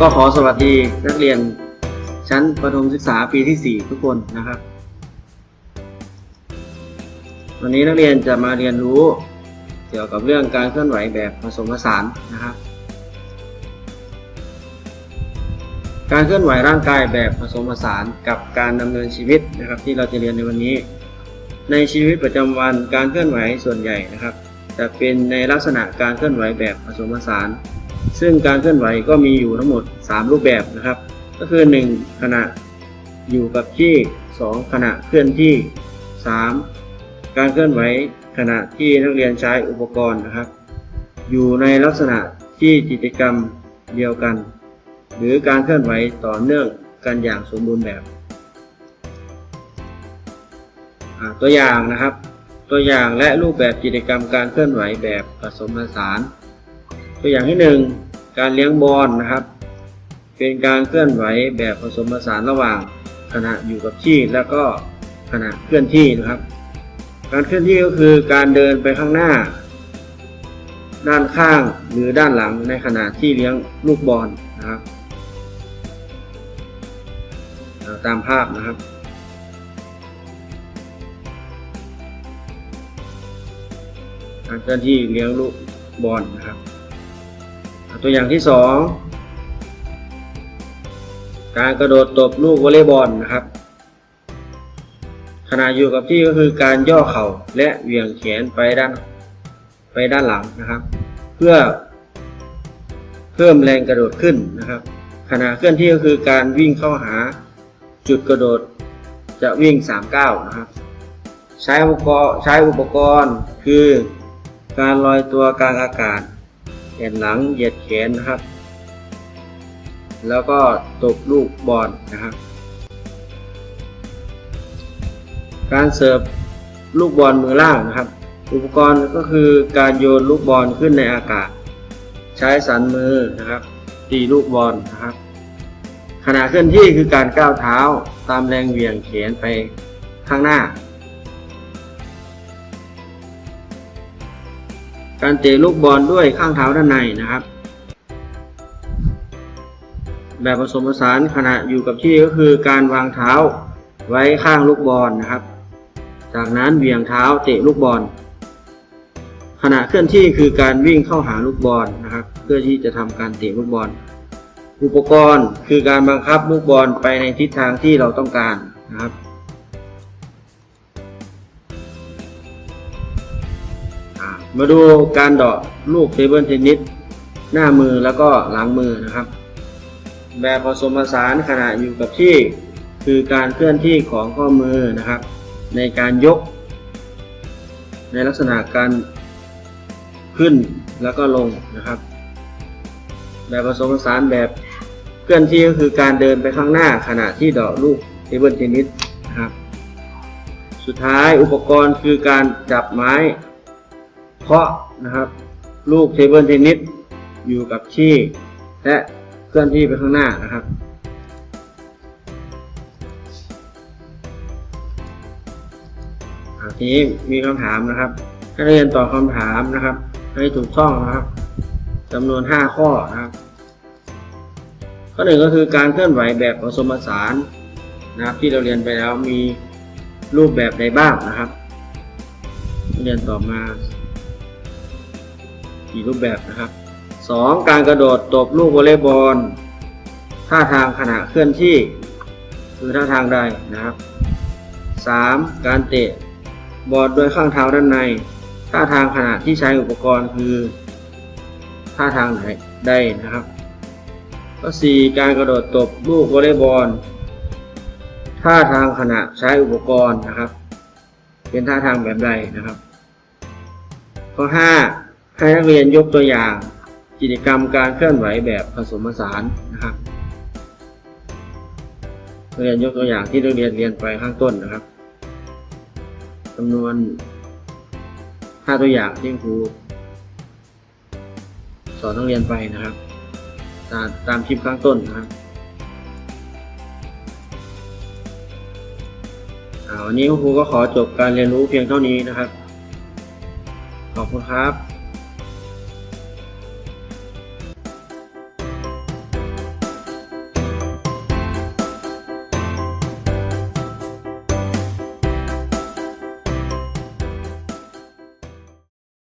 ก็ขอสวัสดีนักเรียนชั้นประถมศึกษาปีที่ 4 ทุกคนนะครับ วันนี้นักเรียนจะมาเรียนรู้เกี่ยวกับเรื่องการเคลื่อนไหวแบบผสมผสานนะครับ การเคลื่อนไหวร่างกายแบบผสมผสานกับการดำเนินชีวิตนะครับ ที่เราจะเรียนในวันนี้ ในชีวิตประจำวันการเคลื่อนไหวส่วนใหญ่นะครับ จะเป็นในลักษณะการเคลื่อนไหวแบบผสมผสาน ซึ่งการเคลื่อนไหวก็มีอยู่ทั้งหมด 3 รูปแบบนะครับ ก็คือ 1 ขณะอยู่กับที่ 2 ขณะเคลื่อนที่ 3 การเคลื่อนไหวขณะที่นักเรียนใช้อุปกรณ์นะครับ อยู่ในลักษณะที่กิจกรรมเดียวกัน หรือการเคลื่อนไหวต่อเนื่องกันอย่างสมบูรณ์แบบตัวอย่างนะครับ ตัวอย่างและรูปแบบกิจกรรมการเคลื่อนไหวแบบผสมผสาน ตัวอย่างที่หนึ่งการเลี้ยงบอลนะครับ เป็นการเคลื่อนไหวแบบผสมผสานระหว่างขณะอยู่กับที่แล้วก็ขณะเคลื่อนที่นะครับ การเคลื่อนที่ก็คือการเดินไปข้างหน้า ด้านข้างหรือด้านหลังในขณะที่เลี้ยงลูกบอลนะครับาตามภาพนะครับการเคลื่อนที่เลี้ยงลูกบอลนะครับ ตัวอย่างที่สองการกระโดดตบลูกวอลเลย์บอลนะครับขณะอยู่กับที่ก็คือการย่อเข่าและเหวี่ยงแขนไปด้านไปด้านหลังนะครับ เพื่อเพิ่มแรงกระโดดขึ้นนะครับ ขณะเคลื่อนที่ก็คือการวิ่งเข้าหาจุดกระโดดจะวิ่ง3ก้าวนะครับ ใช้อุปกรณ์ใช้อุปกรณ์คือการลอยตัวกลางอากาศ แขนหลังเหยียดแขนนะครับ แล้วก็ตบลูกบอลนะครับ การเสิร์ฟลูกบอลมือล่างนะครับ อุปกรณ์ก็คือการโยนลูกบอลขึ้นในอากาศ ใช้สันมือนะครับตีลูกบอลนะครับ ขณะเคลื่อนที่คือการก้าวเท้าตามแรงเหวี่ยงแขนไปข้างหน้า การเตะลูกบอลด้วยข้างเท้าด้านในนะครับ แบบผสมผสานขณะอยู่กับที่ก็คือการวางเท้าไว้ข้างลูกบอลนะครับ จากนั้นเหวี่ยงเท้าเตะลูกบอล ขณะเคลื่อนที่คือการวิ่งเข้าหาลูกบอลนะครับ เพื่อที่จะทำการเตะลูกบอล อุปกรณ์คือการบังคับลูกบอลไปในทิศทางที่เราต้องการนะครับ มาดูการเดาะลูกเทเบิลเทนนิสหน้ามือแล้วก็หลังมือนะครับ แบบผสมผสานขณะอยู่กับที่คือการเคลื่อนที่ของข้อมือนะครับ ในการยก ในลักษณะการขึ้นแล้วก็ลงนะครับ แบบผสมผสานแบบเคลื่อนที่ก็คือการเดินไปข้างหน้าขณะที่เดาะลูกเทเบิลเทนนิสนะครับ สุดท้ายอุปกรณ์คือการจับไม้ เคาะนะครับ ลูกเทเบิลเทนนิสอยู่กับที่และเคลื่อนที่ไปข้างหน้านะครับทีนี้มีคำถามนะครับให้เรียนตอบคำถามนะครับ ให้ถูกต้องนะครับจำนวน 5 ข้อนะครับข้อหนึ่งก็คือการเคลื่อนไหวแบบผสมผสานนะครับ ที่เราเรียนไปแล้วมีรูปแบบใดบ้างนะครับ เรียนต่อมา กี่รูปแบบนะครับ 2. การกระโดดตบลูกวอลเลย์บอลท่าทางขณะเคลื่อนที่ คือท่าทางใดนะครับ 3. การเตะบอลโดยข้างเท้าด้านใน ท่าทางขณะที่ใช้อุปกรณ์คือ ท่าทางไหนได้นะครับก็ 4. การกระโดดตบลูกวอลเลย์บอลท่าทางขณะใช้อุปกรณ์นะครับ เป็นท่าทางแบบใดนะครับ ข้อ 5 ให้นักเรียนยกตัวอย่าง กิจกรรมการเคลื่อนไหวแบบผสมผสานนะครับเรียนยกตัวอย่างที่นักเรียนเรียนไปข้างต้นนะครับจำนวน 5 ตัวอย่างที่ครูสอนนักเรียนไปนะครับ ตามตามคลิปข้างต้นนะครับวันนี้ครูก็ขอจบการเรียนรู้เพียงเท่านี้นะครับ ขอบคุณครับ